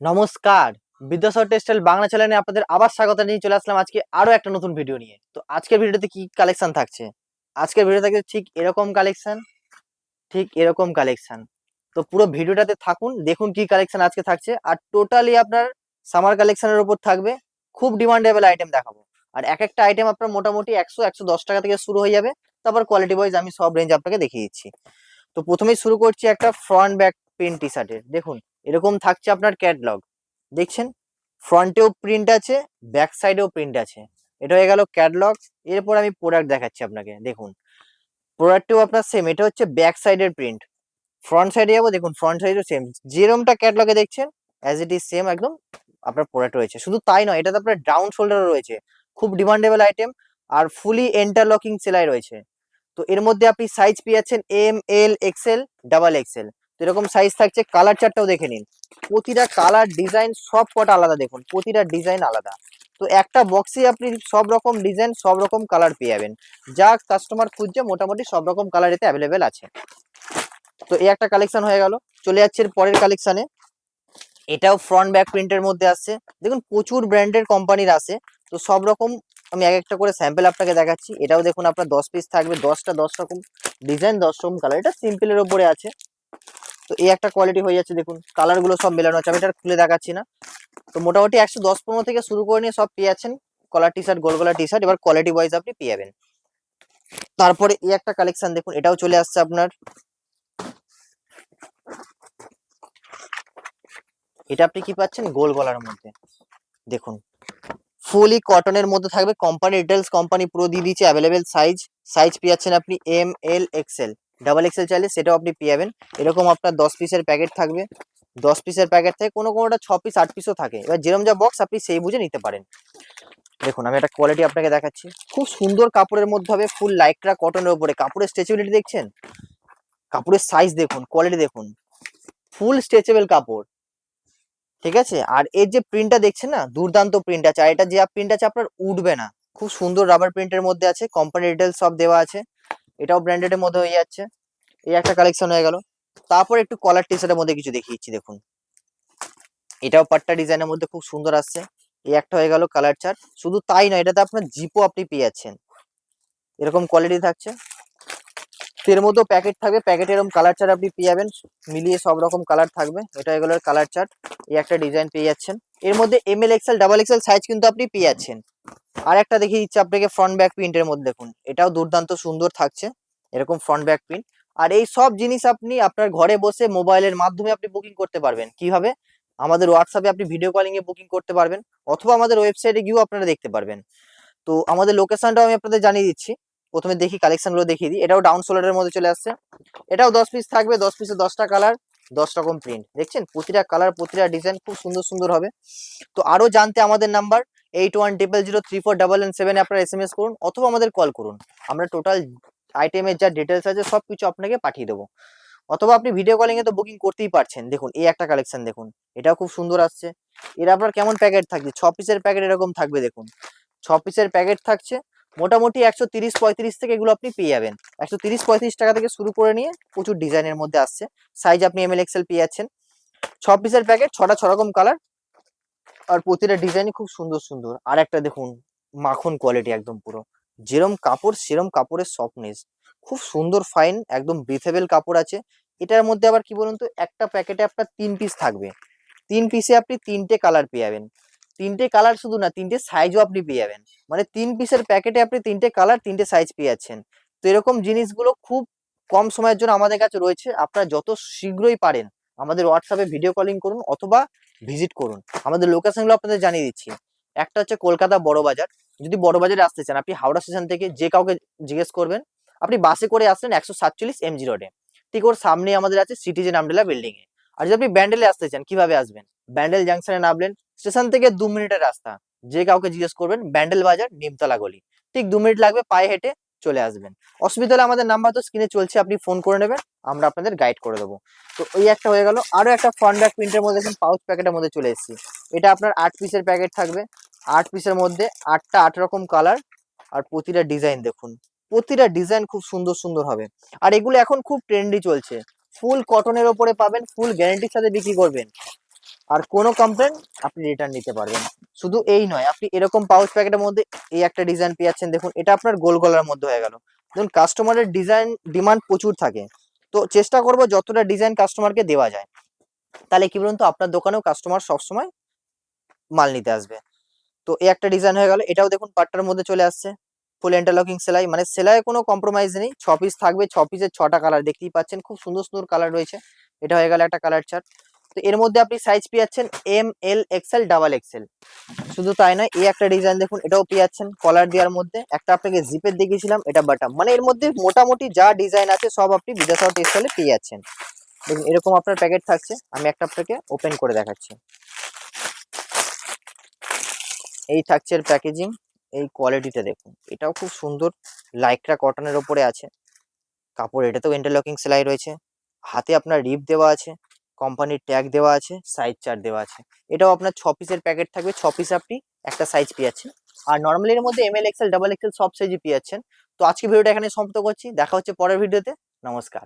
নমস্কার। বিদ্যাসাগর টেক্সটাইল বাংলা চ্যানেলে আপনাদের আবার স্বাগত নিয়ে চলে আসলাম আজকে আরও একটা নতুন ভিডিও নিয়ে। তো আজকের ভিডিওতে কি কালেকশন থাকছে? আজকের ভিডিও থাকছে ঠিক এরকম কালেকশন ঠিক এরকম কালেকশন তো পুরো ভিডিওটাতে থাকুন, দেখুন কি কালেকশন আজকে থাকছে। আর টোটালি আপনার সামার কালেকশনের উপর থাকবে। খুব ডিমান্ডেবল আইটেম দেখাবো। আর এক একটা আইটেম আপনার মোটামুটি একশো একশো দশ টাকা থেকে শুরু হয়ে যাবে। তারপর কোয়ালিটি ওয়াইজ আমি সব রেঞ্জ আপনাকে দেখিয়ে দিচ্ছি। তো প্রথমেই শুরু করছি একটা ফ্রন্ট ব্যাক প্রিন্ট টি শার্টের দেখুন এরকম থাকছে আপনার ক্যাটলগ দেখছেন? ফ্রন্টেও প্রিন্ট আছে ব্যাক সাইডেও প্রিন্ট আছে। এটা হয়ে গেল ক্যাটলগ এরপর আমি প্রোডাক্ট দেখাচ্ছি আপনাকে, দেখুন। প্রোডাক্টেও আপনার সেম এটা হচ্ছে ব্যাক সাইডের প্রিন্ট ফ্রন্ট সাইডে যাব, দেখুন ফ্রন্ট সাইডেও সেম যেরমটা ক্যাটলগে দেখছেন অ্যাজ ইট ইজ সেম একদম আপনার প্রোডাক্ট রয়েছে। শুধু তাই নয়, এটাতে আপনার ডাউন শোল্ডারও রয়েছে। খুব ডিমান্ডেবল আইটেম আর ফুলি এন্টারলকিং সেলাই রয়েছে। তো এর মধ্যে আপনি সাইজ পেয়ে যাচ্ছেন M L XL double XL এরকম সাইজ থাকছে কালার চারটাও দেখে নিন। প্রতিটা কালার ডিজাইন সব কটা আলাদা দেখুন, প্রতিটা ডিজাইন আলাদা। তো একটা বক্সে আপনি সব রকম ডিজাইন সব রকম কালার পেয়ে যাবেন। যা কাস্টমার খুঁজছে, মোটামুটি সব রকম কালার এতে অ্যাভেলেবেল আছে। তো এই একটা কালেকশন হয়ে গেল। চলে যাচ্ছে পরের কালেকশনে এটাও ফ্রন্ট ব্যাক প্রিন্টের মধ্যে আসছে। দেখুন, প্রচুর ব্র্যান্ডের কোম্পানির আছে। তো সব রকম আমি এক একটা করে স্যাম্পেল আপনাকে দেখাচ্ছি। এটাও দেখুন, আপনার দশ পিস থাকবে। দশটা দশ রকম ডিজাইন দশ রকম কালার এটা সিম্পলের ওপরে আছে। তো এই একটা কোয়ালিটি হয়ে যাচ্ছে, দেখুন। কালারগুলো সব মেলানো আছে, আমি এটা খুলে দেখাচ্ছি না। তো মোটামুটি একশো দশ পনেরো থেকে শুরু করে নিয়ে সব পেয়ে কলার টি শার্ট গোল গলা টি শার্ট এবার কোয়ালিটি ওয়াইজ আপনি পেয়ে যাবেন তারপরে এই একটা কালেকশন দেখুন, এটাও চলে আসছে আপনার। এটা আপনি কি পাচ্ছেন? গোল গলার মধ্যে। দেখুন ফুলি কটনের মধ্যে থাকবে। কোম্পানি ডিটেলস কোম্পানি পুরো দিয়ে দিচ্ছে অ্যাভেলেবেল সাইজ সাইজ পেয়ে যাচ্ছেন আপনি M L XL double XL চাইলে সেটাও আপনি পেয়ে যাবেন। এরকম আপনার দশ পিসের প্যাকেট থাকবে। দশ পিসের প্যাকেট থেকে কোনো কোনোটা ছ পিস আট পিসও থাকে। এবার যেরকম যা বক্স আপনি সেই বুঝে নিতে পারেন। দেখুন, আমি একটা কোয়ালিটি আপনাকে দেখাচ্ছি। খুব সুন্দর কাপড়ের মধ্যে হবে ফুল লাইটরা কটনের উপরে। কাপড়ের স্ট্রেচেবিলিটি দেখছেন? কাপড়ের সাইজ দেখুন কোয়ালিটি দেখুন। ফুল স্ট্রেচেবল কাপড়। ঠিক আছে? আর এর যে প্রিন্টটা দেখছেন না? দুর্দান্ত প্রিন্ট আছে। আর এটা যে প্রিন্ট আছে আপনার উঠবে না। খুব সুন্দর রাবার প্রিন্টের মধ্যে আছে। কোম্পানি ডিটেলস সব দেওয়া আছে। এটাও ব্র্যান্ডেড এর মধ্যে হয়ে যাচ্ছে। এই একটা কালেকশন হয়ে গেল। তারপর একটু কলার টি শার্টের মধ্যে কিছু দেখিয়েছি, দেখুন। এটাও পাট্টা ডিজাইনের মধ্যে খুব সুন্দর আসছে। এই একটা হয়ে গেল কালার চার্ট শুধু তাই নয়, এটাতে আপনার জিপও আপনি পেয়ে যাচ্ছেন। এরকম কোয়ালিটি থাকছে। এর মধ্যেও প্যাকেট থাকবে। প্যাকেটে এরকম কালার চার্ট আপনি পেয়ে যাবেন। মিলিয়ে সব রকম কালার থাকবে। এটা এগুলোর কালার চার্ট এই একটা ডিজাইন পেয়ে যাচ্ছেন। এর মধ্যে M L XL double XL size কিন্তু আপনি পেয়ে যাচ্ছেন আর একটা দেখিয়ে দিচ্ছি আপনাকে ফ্রন্ট ব্যাক প্রিন্টের মধ্যে দেখুন। এটাও দুর্দান্ত সুন্দর থাকছে, এরকম ফ্রন্ট ব্যাক প্রিন্ট আর এই সব জিনিস আপনি আপনার ঘরে বসে মোবাইলের মাধ্যমে আপনি বুকিং করতে পারবেন। কীভাবে? আমাদের হোয়াটসঅ্যাপে আপনি ভিডিও কলিং এ বুকিং করতে পারবেন, অথবা আমাদের ওয়েবসাইটে গিয়েও আপনারা দেখতে পারবেন। তো আমাদের লোকেশনটাও আমি আপনাদের জানিয়ে দিচ্ছি। প্রথমে দেখি কালেকশনগুলো দেখিয়ে দিই। এটাও ডাউন সোলারের মধ্যে চলে আসছে। এটাও দশ পিস থাকবে, দশ পিসে দশটা কালার দশ রকম প্রিন্ট দেখছেন? প্রতিটা কালার প্রতিটা ডিজাইন খুব সুন্দর সুন্দর হবে। তো আরও জানতে আমাদের number eight one triple zero three four double nine সেভেনে আপনারা এস এম এস করুন অথবা আমাদের কল করুন। আমরা টোটাল আইটেমের যা ডিটেলস আছে সব কিছু আপনাকে পাঠিয়ে দেবো। অথবা আপনি ভিডিও কলিং এ তো বুকিং করতেই পারছেন। দেখুন, এই একটা কালেকশন দেখুন। এটাও খুব সুন্দর আসছে। এর আপনার কেমন প্যাকেট থাকছে? ছ পিসের প্যাকেট এরকম থাকবে, দেখুন। ছ পিসের প্যাকেট থাকছে। মোটামুটি একশো তিরিশ, পঁয়ত্রিশ থেকে এগুলো আপনি পেয়ে যাবেন। একশো তিরিশ, পঁয়ত্রিশ টাকা থেকে শুরু করে নিয়ে প্রচুর ডিজাইনের মধ্যে আসছে। সাইজ আপনি এম এল এক্সেল পেয়ে যাচ্ছেন। ছ পিসের প্যাকেট ছটা ছ রকম কালার আর প্রতিটা ডিজাইনই খুব সুন্দর সুন্দর। আর একটা দেখুন, মাখন কোয়ালিটি একদম পুরো। যেরম কাপড়, সেরম কাপড়ের সফটনেস খুব সুন্দর ফাইন একদম ব্রিথেবল কাপড় আছে। এটার মধ্যে আবার কি বলুন তো, একটা প্যাকেটে আপনার তিন পিস থাকবে। তিন পিসে আপনি তিনটে কালার পেয়ে যাবেন। তিনটে কালার শুধু না, তিনটে সাইজও আপনি পেয়ে যাবেন। মানে তিন পিসের প্যাকেটে আপনি তিনটে কালার তিনটে সাইজ পেয়ে যাচ্ছেন। তো এরকম জিনিসগুলো খুব কম সময়ের জন্য আমাদের কাছে রয়েছে। আপনারা যত শীঘ্রই পারেন আমাদের হোয়াটসঅ্যাপে ভিডিও কলিং করুন অথবা ভিজিট করুন। আমাদের লোকেশনগুলো আপনাদের জানিয়ে দিচ্ছি। একটা হচ্ছে কলকাতা বড় বাজার। যদি বড় বাজারে আসতে চান, আপনি হাওড়া স্টেশন থেকে যে কাউকে জিজ্ঞেস করবেন, আপনি বাসে করে আসলেন একশো সাতচল্লিশ এমজি রোডে ঠিক ওর সামনে আমাদের আছে সিটিজেন আমডেলা বিল্ডিং এ। আর যদি আপনি ব্যান্ডেলে আসতে চান, কীভাবে আসবেন? ব্যান্ডেল জাংশনে নামলেন স্টেশন থেকে দু মিনিটের রাস্তা। যে কাউকে জিজ্ঞেস করবেন, ব্যান্ডেল বাজার, নিমতলা গলি। ঠিক দু মিনিট লাগবে, পায়ে হেঁটে চলে আসবেন। অসুবিধা হলে আমাদের নাম্বার তো স্ক্রিনে চলছে, আপনি ফোন করে নেবেন, আমরা আপনাদের গাইড করে দেবো। তো ওই একটা হয়ে গেল। আরও একটা ফ্রন্ট ব্যাক প্রিন্টের মধ্যে দেখুন পাউচ প্যাকেটের মধ্যে চলে এসেছি। এটা আপনার আট পিসের প্যাকেট থাকবে। আট পিসের মধ্যে আটটা আট রকম কালার আর প্রতিটা ডিজাইন দেখুন। প্রতিটা ডিজাইন খুব সুন্দর সুন্দর হবে। আর এগুলো এখন খুব ট্রেন্ডি চলছে। ফুল কটনের ওপরে পাবেন ফুল গ্যারেন্টির সাথে বিক্রি করবেন। আর কোনো কমপ্লেন আপনি রিটার্ন নিতে পারবেন। শুধু এই নয়, আপনি এরকম পাউচ প্যাকেটের মধ্যে এই একটা ডিজাইন পেয়েছেন, দেখুন, এটা আপনার গোল গলার মধ্যে হয়ে গেল। দেখুন কাস্টমারের ডিজাইন ডিমান্ড প্রচুর থাকে। তো চেষ্টা করব যতটা ডিজাইন কাস্টমারকে দেওয়া যায়। তাহলে কি বলুন তো, আপনার দোকানেও কাস্টমার সবসময় মাল নিতে আসবে। তো এই একটা ডিজাইন হয়ে গেল। এটাও দেখুন, পাটটার মধ্যে চলে আসছে। ফুল ইন্টারলকিং সেলাই মানে সেলাইয়ে কোনো কম্প্রোমাইজ নেই। ছ পিস থাকবে, ছ পিসের ছটা কালার দেখতেই পাচ্ছেন, খুব সুন্দর সুন্দর কালার রয়েছে। এটা হয়ে গেল একটা কালার চার্ট তো এর মধ্যে আপনি সাইজ পেয়ে M L XL double XL শুধু তাই নয়, এই একটা ডিজাইন দেখুন, এটাও পেয়ে যাচ্ছেন কলার দেওয়ার মধ্যে। একটা আপনাকে জিপের দেখিয়েছিলাম, এটা বাটাম মানে এর মধ্যে মোটামুটি যা ডিজাইন আছে সব আপনি বিদ্যাসাগর টেক্সটাইলে পেয়ে যাচ্ছেন দেখুন, এরকম আপনার প্যাকেট থাকছে, আমি একটা আপনাকে ওপেন করে দেখাচ্ছি। এই থাকছে এর প্যাকেজিং এই কোয়ালিটিটা দেখুন। এটাও খুব সুন্দর লাইকরা কটনের ওপরে আছে। কাপড়, এটাতেও ইন্টারলকিং সেলাই রয়েছে। হাতে আপনার রিপ দেওয়া আছে। কোম্পানির ট্যাগ দেওয়া আছে সাইজ চার্ট দেওয়া আছে। এটাও আপনার ছ পিসের প্যাকেট থাকবে, ছ পিস আপনি একটা সাইজ পেয়ে যাচ্ছেন আর নর্মালি এর মধ্যে M L XL double XL সব সাইজই পেয়ে যাচ্ছেন তো আজকে ভিডিওটা এখানে সমাপ্ত করছি, দেখা হচ্ছে পরের ভিডিওতে নমস্কার।